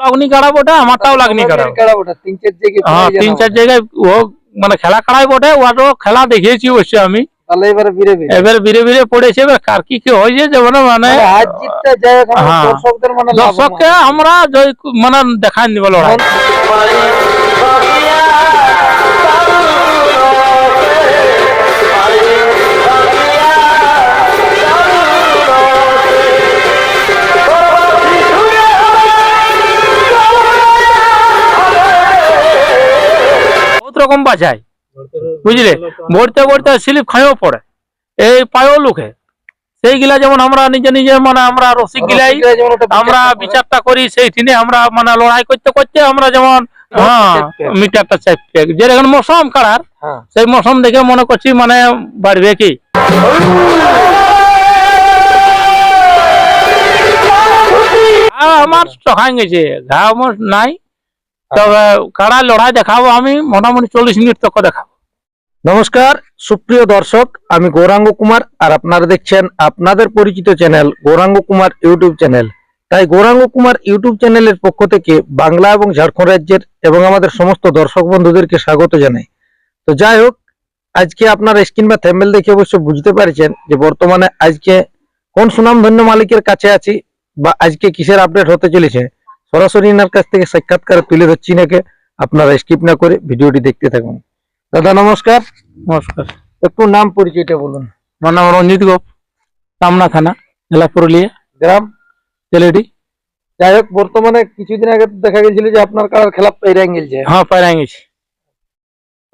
লাগনি কাড়া বটে আমারটাও লাগনি কাড়া তিন চার জায়গায় হ্যাঁ তিন চার জায়গায় ও মানে খেলা কাড়াই বটে ওটাও খেলা দেখিয়েছি অবশ্য আমি। তাহলে এবারে বিরে বিরে এবার বিরে বিরে পড়েছে এবার কার কি কি হয়েছে যে মানে যায় হ্যাঁ। দর্শকদের মানে দর্শককে আমরা মানে দেখাই দিব লড়াই রকম বাজায়। বুঝলে? ভরতে ভরতে স্লিপ খাইও পড়ে। এই পায়ও লোকে। সেইগুলা যেমন আমরা নিজে নিজে মানে আমরা রসিক গিলাই আমরা বিচারটা করি সেই দিনে আমরা মানে লড়াই করতে করতে আমরা যেমন হ্যাঁ। মিটারটা যেরকম মৌসুম কাড়ার হ্যাঁ। সেই মৌসুম দেখে মনে করছি মানে বাড়বে কি? ঘা আমার চখাই গেছে ঘা আমার নাই। তবে কারা লড়াই দেখাবো আমি, মোটামুটি চল্লিশ মিনিট তক দেখাবো। নমস্কার, সুপ্রিয় দর্শক, আমি গৌরাঙ্গ কুমার, আর আপনারা দেখছেন আপনাদের পরিচিত channel Gauranga Kumar YouTube channel. তাই গৌরাঙ্গ কুমার ইউটিউব চ্যানেলের পক্ষ থেকে বাংলা এবং ঝাড়খণ্ড রাজ্যের এবং আমাদের সমস্ত দর্শক বন্ধুদেরকে স্বাগত জানাই। তো যাই হোক, আজকে আপনার স্ক্রিন বা থ্যাম্বেল দেখে অবশ্য বুঝতে পারছেন যে বর্তমানে আজকে কোন সুনামধন্য মালিকের কাছে আছি বা আজকে কিসের আপডেট হতে চলেছে। সরাসরি এনার কাছ থেকে সাক্ষাৎকার তুলে ধরছি নাকি আপনারা স্কিপ না করে ভিডিওটি দেখতে থাকুন। দাদা নমস্কার। নমস্কার। একটু নাম পরিচয়টা বলুন। আমার নাম রঞ্জিত গোপ কামনা থানা জেলা পুরুলিয়া। গ্রাম? তেলেডি। যাই হোক বর্তমানে কিছুদিন আগে দেখা গেছিল যে আপনার কারার খেলা পেরে গেলছে হ্যাঁ পাইরা গেছি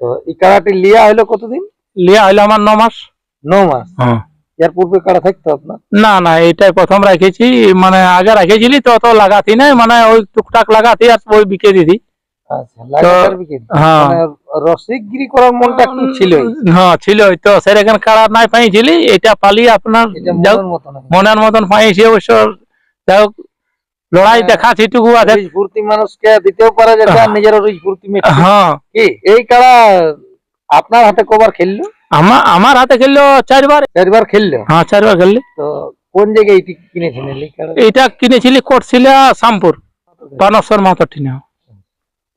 তো এই কারাটি লিয়া হইল কতদিন? লিয়া হইল আমার ন মাস। ন মাস। হ্যাঁ। এর পূর্বে কারা থাকতো আপনার? না না এইটাই প্রথম রাখেছি মানে আগে রাখেছিলি তো অত লাগাতি নাই মানে ওই টুকটাক লাগাতি আর ওই বিকে দিদি লাগাতার বিকেট হ্যাঁ। রসিকগিরি করার মনটা একটু ছিল হ্যাঁ ছিল তো সেরকম কাড়া নাই পাইছিলি এটা পালি আপনার এটা মনের মতো না মনের মতন পাইছি অবশ্য যাই হোক লড়াই দেখা সেটুকু আছে। রুজ ফুর্তি মানুষকে দিতেও পারা যাবে নিজের ফুর্তি হ্যাঁ। এই কারা আপনার হাতে কবার খেললো? আমার আমার হাতে খেললো চারবার। চারবার খেললো? হ্যাঁ চারবার খেললি। তো কোন জায়গায় এটি কিনেছিলেন? এই এইটা কিনেছিলি কোটশিলা বানস্বর মাথর ঠিনা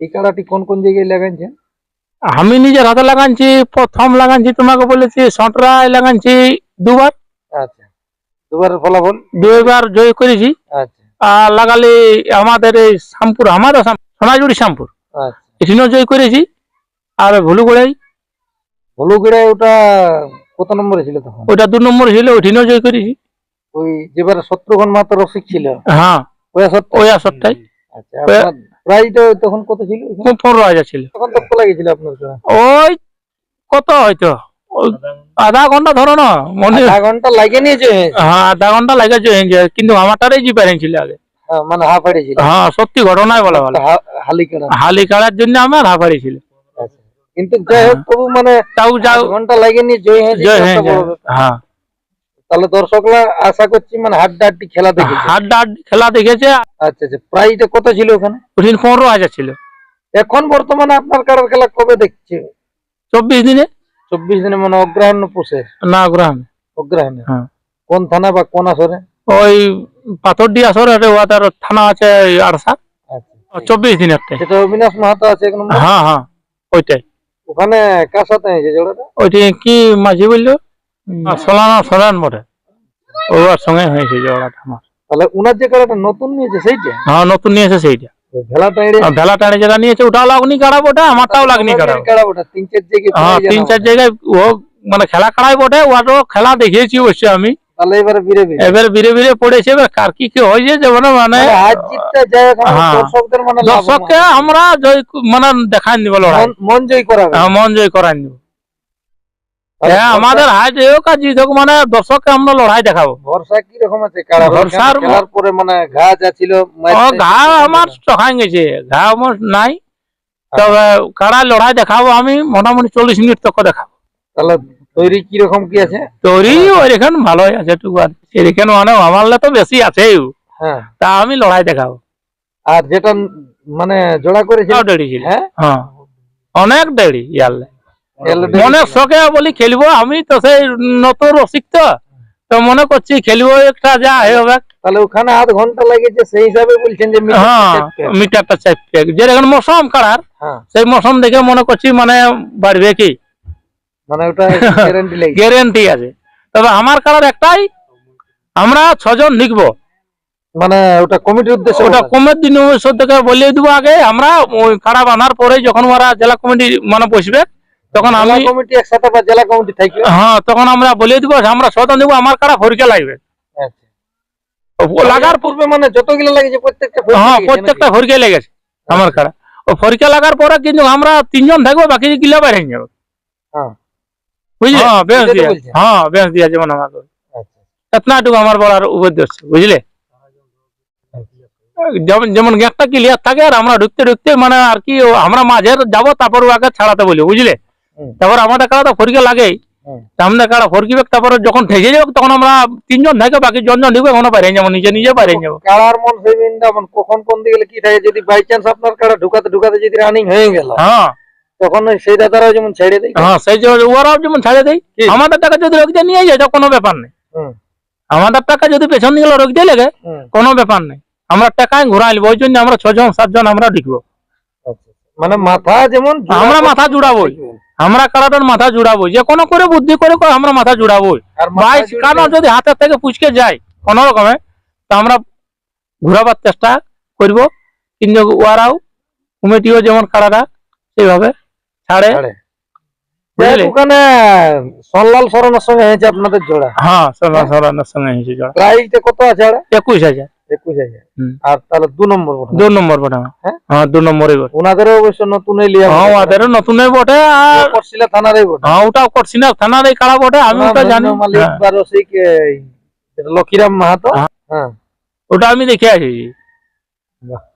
এই কারাটি কোন কোন জায়গায় লাগাইছেন আমি নিজের হাতে লাগাচ্ছি প্রথম লাগাচ্ছি তোমাকে বলেছি সঁটরায় লাগাচ্ছি দুবার। আচ্ছা। দুবারের ফলাফল? দুইবার জয় করেছি। আচ্ছা। আর লাগালি আমাদের এই শ্যাম- সোনাঝুরি শ্যামপুর। আচ্ছা। এখানেও জয় করেছি। আর ভুলুগড়াই হলুগড়ায় ওটা কত নম্বরে ছিল তখন? ওইটা দু নম্বর ছিল ওইখানেও জয় করেছি। ওই যেবারে শত্রুঘ্ন মাত্র রসিক ছিল? হ্যাঁ ওই সত্য ওই আসরটাই আচ্ছা আপনার তখন কত ছিল? ওখানে? পনেরো হাজার ছিল। তখন কত লাগিয়েছিল আপনার ওই কত হয়তো? আধা ঘণ্টা ধরো না মনে আধা ঘণ্টা লাগে নিয়েছে হ্যাঁ আধা ঘণ্টা লাগে জয় কিন্তু আমারটারই জি ছিল আগে। হ্যাঁ, মানে হাফ হাড়ি হ্যাঁ সত্যি ঘটনাই বলা ভালো। হালি কাটা জন্য আমার হাফারি ছিল। আচ্ছা। কিন্তু যাই হোক তবু মানে তাও যাও। ঘণ্টা লাগে নিয়ে জয় হয়েছে জয়। হয়ে। হ্যাঁ তাহলে দর্শকরা আশা করছি মানে হাড্ডা হাড্ডি খেলা দেখেছে। হাট ডাট খেলা দেখেছে। আচ্ছা আচ্ছা প্রাইজটা কত ছিল ওখানে? ওদিন পনেরো হাজার ছিল। এখন বর্তমানে আপনার কারার খেলা কবে দেখছে? চব্বিশ দিনে। চব্বিশ দিনে মানে অগ্রহায়ণ পুষে না অগ্রহায়ণে। হ্যাঁ। কোন থানা বা কোন আসরে? ওই পাথরডি আসর ওয়াটার থানা আছে আরসা আচ্ছা চব্বিশ দিন একটা সেটা অবিনাশ মাহাতো আছে এক নম্বর? হ্যাঁ হ্যাঁ ওইটাই। ওখানে কার সাথে হয়েছে জোড়াটা ওইটি কি মাঝি বলল? সোলানা সোলান বটে। ওর সঙ্গে হয়েছে জোড়াটা আমার। তাহলে উনার যে কারাটা নতুন নিয়েছে সেইটা? হ্যাঁ নতুন নিয়েছে সেইটা। ভেলা টানে যেটা নিয়েছে ওটাও লাগনি কাড়া বটে আমারটাও লাগনি কাড়া তিন চার জায়গায় হ্যাঁ তিন চার জায়গায় ও মানে খেলা খাড়াই বটে ওটাও খেলা দেখিয়েছি অবশ্য আমি। তাহলে এবারে বিরে বিরে এবার বিরে বিরে পড়েছে এবার কার কি কি হয়েছে যে মানে মানে যায় এখন হ্যাঁ। দর্শকদের মানে দর্শককে আমরা জয় মানে দেখাই দিব লড়াই। মন- মন জয় করাবে। হ্যাঁ, মন জয় করাই দিব হ্যাঁ আমাদের হাই হোক আর জিত হোক মানে দর্শককে আমরা লড়াই দেখাবো। ভরসা কি রকম আছে? কারা ভরসার খেলার পরে মানে ঘা যা ছিল ও ঘা আমার চখাই গেছে। ঘা আমার নাই। তবে কারা লড়াই দেখাবো আমি মোটামুটি চল্লিশ মিনিট তক দেখাবো। তাহলে তৈরি কি রকম কি আছে? তৈরি ওইখান ভালোই আছে টুকু আর। এখান মানে আমারলে তো বেশি আছেই। হ্যাঁ। তা আমি লড়াই দেখাবো। আর যেটা মানে জোড়া করেছিল? হ্যাঁ হ্যাঁ? অনেক এলো দেরি। মনে শখে বলি খেলব আমি তো সেই নতুন রসিক তো। তো মনে করছি খেলব একটা যা হবে। তাহলে ওখানে আধ ঘণ্টা লেগেছে সেই হিসাবে বলছেন যে হ্যাঁ। মিটারটা চাপতে যেরকম মৌসুম কাড়ার সেই মৌসুম দেখে মনে করছি মানে বাড়বে কি? মানে ওটা গ্যারান্টি লেগে গ্যারেন্টি আছে। তবে আমার কাড়ার একটাই আমরা ছজন লিখব। মানে ওটা কমিটির উদ্দেশ্যে ওটা। কমের দিন থেকে বলে দিব আগে আমরা ওই কাড়া বানার পরে যখন ওরা জেলা কমিটি মানে বসবে তখন আমি কমিটি একসাথে বা জেলা কমিটি থাকবে হ্যাঁ তখন আমরা বলে দিব আমরা ছজন দিব আমার কাড়া ফরিকে লাগবে। আচ্ছা। লাগার পূর্বে মানে যতগুলো লাগেছে প্রত্যেকটা হ্যাঁ প্রত্যেকটা? ফরিকে লেগেছে আমার কাড়া ও ফরিকে লাগার পরে কিন্তু আমরা তিনজন থাকব বাকি গিলা বাইরে যাবে হ্যাঁ। বুঝলে? হ্যাঁ বেশ দিয়া। হ্যাঁ বেশ দিয়া যেমন আমাকে। আচ্ছা। এতনাটুকু আমার বলার উদ্দেশ্য বুঝলে? যেমন যেমন ক্লিয়ার থাকে আর আমরা ঢুকতে ঢুকতে মানে আর কি আমরা মাঝে যাব তারপর ও আগে ছাড়াতে বলি বুঝলে? তারপর আমাদের কাড়া তো ফরিকে লাগেই। সামনে কাড়া ফরকিবে তারপরে যখন ঠেকে যাবে তখন আমরা তিনজন থাকবে বাকি জনজন ঢুকবে ওখানে বাইরে যাব নিজে নিজে বাইরে যাব। কালার মন সেই কখন কোন দিকে কি থাকে? যদি বাই চান্স আপনার কাটা ঢুকাতে ঢুকাতে যদি রানিং হয়ে গেল। হ্যাঁ। তখন ওই সেই দাদারাও যেমন ছেড়ে দেয়। হ্যাঁ সেই ওরাও যেমন ছাড়ে দেয় আমাদের টাকা যদি নিয়ে যায় কোনো ব্যাপার নেই। আমাদের টাকা যদি পেছন লেগে কোনো ব্যাপার নেই। আমরা টাকায় ঘুরাই নিবো ওই জন্য আমরা ছজন সাতজন আমরা ঢুকবো। আচ্ছা। মানে মাথা যেমন আমরা করে মাথা জুড়াবোই। আমরা কারাটার মাথা জুড়াবো যে কোনো করে বুদ্ধি করে করে আমরা মাথা মাথা বাইশ জুড়লে- যদি হাতের থেকে পুচকে যায় কোনো রকমে তো আমরা ঘুরাবার চেষ্টা করব। কিন্তু ওরাও কমিটিও যেমন কারাটা সেইভাবে ছাড়ে। ওখানে সনলাল সরণের সঙ্গে হয়েছে আপনাদের জোড়া। হ্যাঁ সবার সরানোর সঙ্গে হয়েছে জোড়া। প্রাইসটা কত আছে আরে? একুশ হাজার। একুশ হাজার। আর তাহলে দু নম্বর বটে। দু নম্বর বটে হ্যাঁ? দু বটে। ওনাদেরও অবশ্য নতুন লিয়া হ্যাঁ ওদেরও নতুনই বটে আর করছিল থানারই বটে। হ্যাঁ ওটাও করছি না থানার এই কাড়া বটে আমি ওটা জানি। মালিক হ্যাঁ, লক্ষীরাম মাহাতো। হ্যাঁ। হ্যাঁ। ওটা আমি দেখে আসি।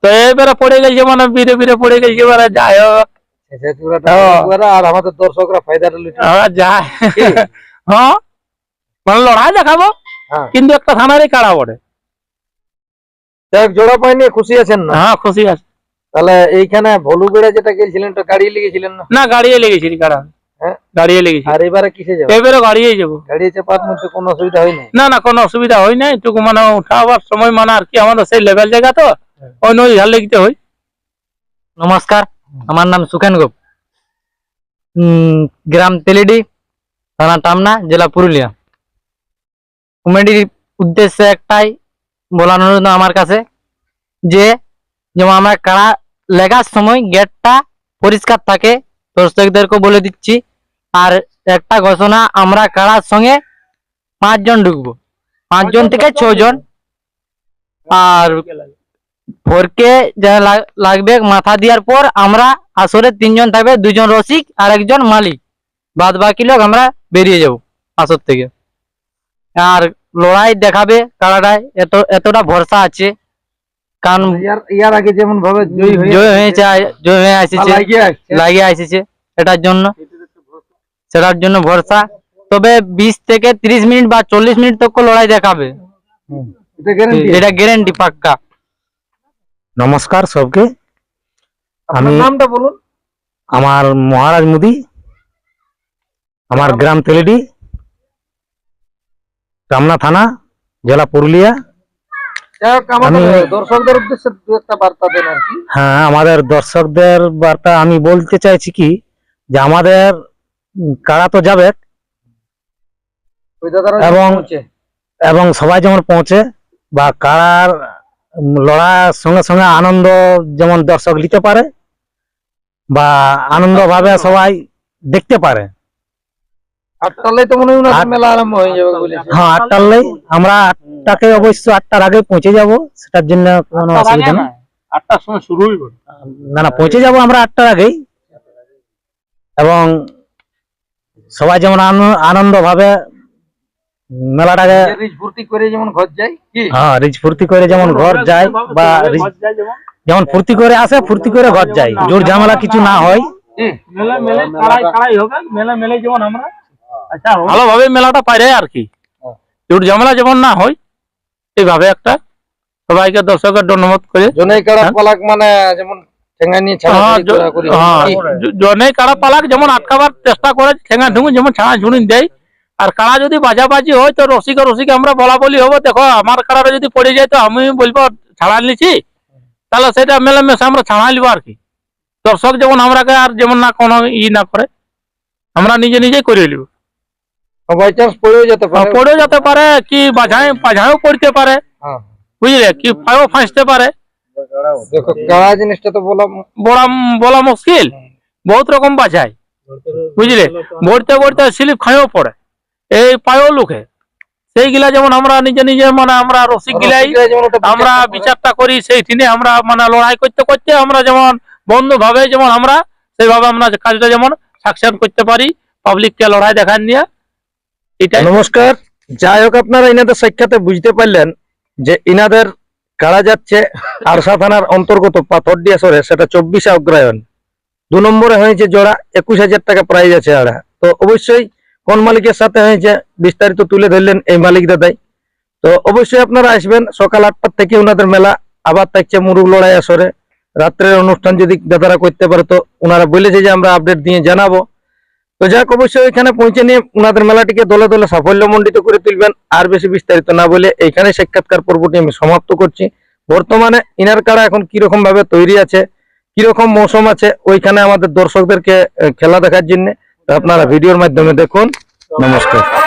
তো এবারে পড়ে গেছে মানে বীরে বীরে পড়ে গেছে এবারে যাই হোক। হ্যাঁ। একবারে আর আমাদের দর্শকরা ফায়দাটা লুটে যায় হ্যাঁ? মানে লড়াই দেখাবো? হ্যাঁ। কিন্তু একটা থানারই কাড়া বটে। যাক, জোড়া পাইনি খুশি আছেন না? হ্যাঁ খুশি আছে। তাহলে এইখানে ভলু যেটা গেছিলেন ওটা গাড়ি লেগেছিলেন না? না গাড়িয়ে লেগেছি কাড়া। হ্যাঁ। গাড়িয়ে লেগেছি আর এবারে কিসে যাবে? এবারে গাড়িয়ে যাব। গাড়ি চাপার মধ্যে কোনো অসুবিধা হয় নাই? না না কোনো অসুবিধা হয় নাই। একটু মানে উঠাবার সময় মানে আর কি আমাদের সেই লেভেল জায়গা তো? ঝাল লেগতে হয়। নমস্কার। আমার নাম সুখেন গোপ। গ্রাম তেলিডি, থানা টামনা, জেলা পুরুলিয়া। কমেডির উদ্দেশ্য একটাই জন্য আমার কাছে যে, যেমন আমরা কাড়া লেগার সময় গেটটা পরিষ্কার থাকে দর্শকদেরকে বলে দিচ্ছি। আর একটা ঘোষণা, আমরা কাড়ার সঙ্গে পাঁচজন ঢুকবো। পাঁচজন থেকে ছজন। আর ফোরকে যা লাগবে মাথা দেওয়ার পর আমরা আসরে তিনজন থাকবে দুজন রসিক আর একজন মালিক। বাদ বাকি লোক আমরা বেরিয়ে যাব আসর থেকে। আর লড়াই দেখাবে কারাটায় এত এতটা ভরসা আছে। কারণ ইয়ার আগে যেমন ভাবে জয়ী হয়ে হয়েছে জয় হয়ে আসছে লাগিয়ে আসছে। এটার জন্য। সেটার জন্য ভরসা। তবে বিশ থেকে তিরিশ মিনিট বা চল্লিশ মিনিট তক লড়াই দেখাবে। এটা গ্যারেন্টি পাক্কা। নমস্কার সবকে। আমি- নামটা বলুন। আমার মহারাজ মুদি আমার গ্রাম তেলেডি টামনা থানা জেলা পুরুলিয়া। দর্শকদের উদ্দেশ্যে একটা বার্তা দেন আর কি। হ্যাঁ আমাদের দর্শকদের বার্তা আমি বলতে চাইছি কি যে আমাদের কারা তো যাবে এবং- এবং সবাই যেমন পৌঁছে বা কারার লড়ার সঙ্গে সঙ্গে আনন্দ যেমন দর্শক নিতে পারে বা আনন্দ ভাবে সবাই দেখতে পারে। হয় আমরা আটটাকে অবশ্য আটটার আগে পৌঁছে যাব সেটার জন্য কোনো অসুবিধা নেই। আটটার সময় শুরু না না পৌঁছে যাব আমরা আটটার আগেই। এবং সবাই যেমন আনন্দ ভাবে মেলাটাকে রিচ ভর্তি করে যেমন ঘর যায় কি? হ্যাঁ রিচ ফুর্তি করে যেমন ঘর যায় বা রিচ- যেমন। ফুর্তি করে আসে ফুর্তি করে ঘর যায়। জোর ঝামেলা কিছু না হয়। কি? মেলা কাড়াই কাড়াই হবে মেলা মেলে যেমন আমরা আচ্ছা ভালোভাবে মেলাটা পারে আর কি। জোর ঝামেলা যেমন না হয় এইভাবে একটা সবাইকে দর্শকের ধন্যবাদ করে। জনেই কাড়া হ্যাঁ? পালাক মানে যেমন হ্যাঁ। হ্যাঁ, জনে কাড়া পালাক যেমন আটকাবার চেষ্টা করে ঠেঙ্গা ঢুঙু যেমন ছাড়া ঝুড়ি দেয় আর কাড়া যদি বাজাবাজি হয় তো রসিকে রসিকে আমরা বলা বলি হব। দেখো আমার কাড়াটা যদি পড়ে যায় তো আমি বলব ছাড়া নিছি। তাহলে সেটা মেলামেশা আমরা ছাড়া নিবো আর কি। দর্শক যেমন আমরাকে আর যেমন না কোনো ই না করে আমরা নিজে নিজেই করে নিব। পড়েও যেতে পারে। পড়েও যেতে পারে কি বাঝায় বাঝায়ও পড়তে পারে। হ্যাঁ। বুঝলে? কি পায়েও ফাঁসতে পারে। দেখো কাড়া জিনিসটা তো বলা বলা বলা মুশকিল। বহুত রকম বাজায়। বুঝলে? বড়তে বড়তে স্লিপ খাইও পড়ে। এই পায়েও লুকে। সেইগুলা যেমন আমরা নিজে নিজে মানে আমরা রসিক গিলাই আমরা বিচারটা করি সেই দিনে আমরা মানে লড়াই করতে করতে আমরা যেমন বন্ধু ভাবে যেমন আমরা সেইভাবে আমরা কাজটা যেমন সাকসেস করতে পারি পাবলিককে লড়াই দেখান নিয়ে। এটাই। নমস্কার। যাই হোক আপনারা ইনাদের সাক্ষাতে বুঝতে পারলেন যে ইনাদের কারা যাচ্ছে। আরসা থানার অন্তর্গত পাথর পাথরডিয়া সরে সেটা চব্বিশে অগ্রায়ণ দু নম্বরে হয়েছে জোড়া একুশ হাজার টাকা প্রাইজ আছে আড়া। তো অবশ্যই কোন মালিকের সাথে হয়েছে, বিস্তারিত তুলে ধরলেন এই মালিক দাদাই। তো অবশ্যই আপনারা আসবেন, সকাল আটটার থেকে ওনাদের মেলা, আবার থাকছে মুরুগ লড়াই আসরে। রাত্রের অনুষ্ঠান যদি দাদারা করতে পারে তো ওনারা বলেছে যে আমরা আপডেট দিয়ে জানাব। তো যাক, অবশ্যই এখানে পৌঁছে নিয়ে ওনাদের মেলাটিকে দলে দলে সাফল্যমণ্ডিত করে তুলবেন। আর বেশি বিস্তারিত না বলে এইখানে সাক্ষাৎকার পর্বটি আমি সমাপ্ত করছি। বর্তমানে ইনার কাড়া এখন কীরকম ভাবে তৈরি আছে, কীরকম মৌসুম আছে, ওইখানে আমাদের দর্শকদেরকে খেলা দেখার জন্য। আপনারা ভিডিওর মাধ্যমে দেখুন। নমস্কার।